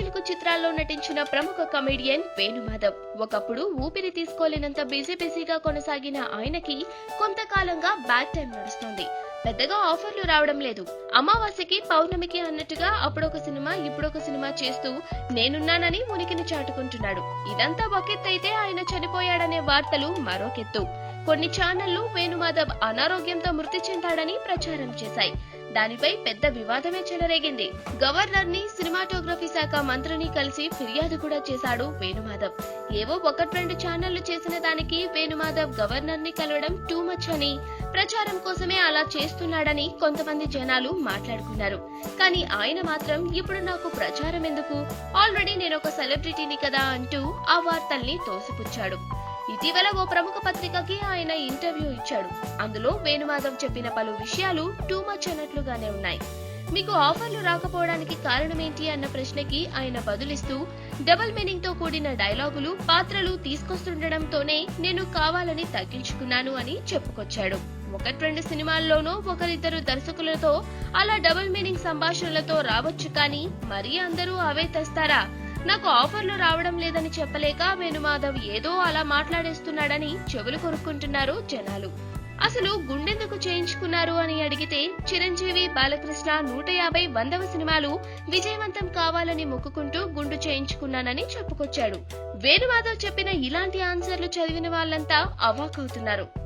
చిత్రాల్లో నటించిన ప్రముఖ కమెడియన్ వేణుమాధవ్ ఒకప్పుడు ఊపిరి తీసుకోలేనంత బిజీ బిజీగా కొనసాగిన ఆయనకి కొంతకాలంగా బ్యాడ్ టైం నడుస్తోంది. పెద్దగా ఆఫర్లు రావడం లేదు. అమావాస్యకి పౌర్ణమికి అన్నట్టుగా అప్పుడొక సినిమా ఇప్పుడొక సినిమా చేస్తూ నేనున్నానని ఉనికిని చాటుకుంటున్నాడు. ఇదంతా ఒకెత్తైతే ఆయన చనిపోయాడనే వార్తలు మరొకెత్తు. కొన్ని ఛానళ్ళు వేణుమాధవ్ అనారోగ్యంతో మృతి చెందాడని ప్రచారం చేశాయి. దానిపై పెద్ద వివాదమే చెలరేగింది. గవర్నర్ని సినిమాటోగ్రఫీ శాఖ మంత్రిని కలిసి ఫిర్యాదు కూడా చేశాడు వేణుమాధవ్. ఏవో ఒకటి రెండు ఛానళ్ళు చేసిన దానికి వేణుమాధవ్ గవర్నర్ని కలవడం టూ మచ్ అని ప్రచారం కోసమే అలా చేస్తున్నాడని కొంతమంది జనాలు మాట్లాడుకున్నారు. కానీ ఆయన మాత్రం ఇప్పుడు నాకు ప్రచారం ఎందుకు? ఆల్రెడీ నేను ఒక సెలబ్రిటీని కదా అంటూ ఆ వార్తల్ని తోసిపుచ్చాడు. ఇటీవల ఓ ప్రముఖ పత్రికకి ఆయన ఇంటర్వ్యూ ఇచ్చాడు. అందులో వేణుమాధవ్ చెప్పిన పలు విషయాలు టూ మచ్ అన్నట్లుగానే ఉన్నాయి. మీకు ఆఫర్లు రాకపోవడానికి కారణమేంటి అన్న ప్రశ్నకి ఆయన బదులిస్తూ డబుల్ మీనింగ్తో కూడిన డైలాగులు పాత్రలు తీసుకొస్తుండడంతోనే నేను కావాలని తగ్గించుకున్నాను అని చెప్పుకొచ్చాడు. ఒకటి రెండు సినిమాల్లోనూ ఒకరిద్దరు దర్శకులతో అలా డబుల్ మీనింగ్ సంభాషణలతో రావచ్చు కానీ మరీ అందరూ అవే తెస్తారా? నాకు ఆఫర్లు రావడం లేదని చెప్పలేక వేణుమాధవ్ ఏదో అలా మాట్లాడేస్తున్నాడని చెవులు కొరుక్కుంటున్నారు జనాలు. అసలు గుండెందుకు చేయించుకున్నారు అని అడిగితే చిరంజీవి బాలకృష్ణ నూట యాభై వందవ సినిమాలు విజయవంతం కావాలని మొక్కుకుంటూ గుండు చేయించుకున్నానని చెప్పుకొచ్చాడు. వేణుమాధవ్ చెప్పిన ఇలాంటి ఆన్సర్లు చదివిన వాళ్ళంతా అవాకవుతున్నారు.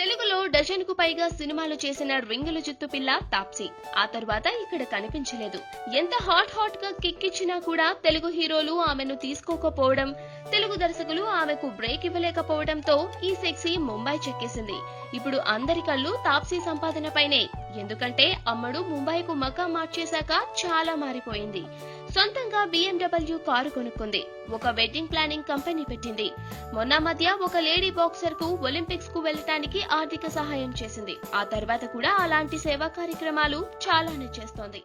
తెలుగులో డజన్కు పైగా సినిమాలు చేసిన రింగుల జుత్తు పిల్ల తాప్సీ. ఆ తర్వాత ఇక్కడ కనిపించలేదు. ఎంత హాట్ హాట్గా కిక్కిచ్చినా కూడా తెలుగు హీరోలు ఆమెను తీసుకోకపోవడం తెలుగు దర్శకులు ఆమెకు బ్రేక్ ఇవ్వలేకపోవడంతో ఈ సెక్సీ ముంబై చెక్కేసింది. ఇప్పుడు అందరి కళ్ళు తాప్సీ సంపాదనపైనే. ఎందుకంటే అమ్మడు ముంబైకు మకా మార్చేశాక చాలా మారిపోయింది. సొంతంగా బిఎండబ్ల్యూ కారు కొనుక్కుంది. ఒక వెడ్డింగ్ ప్లానింగ్ కంపెనీ పెట్టింది. మొన్న మధ్య ఒక లేడీ బాక్సర్కు ఒలింపిక్స్కు వెళ్ళటానికి ఆర్థిక సహాయం చేసింది. ఆ తర్వాత కూడా అలాంటి సేవా కార్యక్రమాలు చాలానే చేస్తోంది.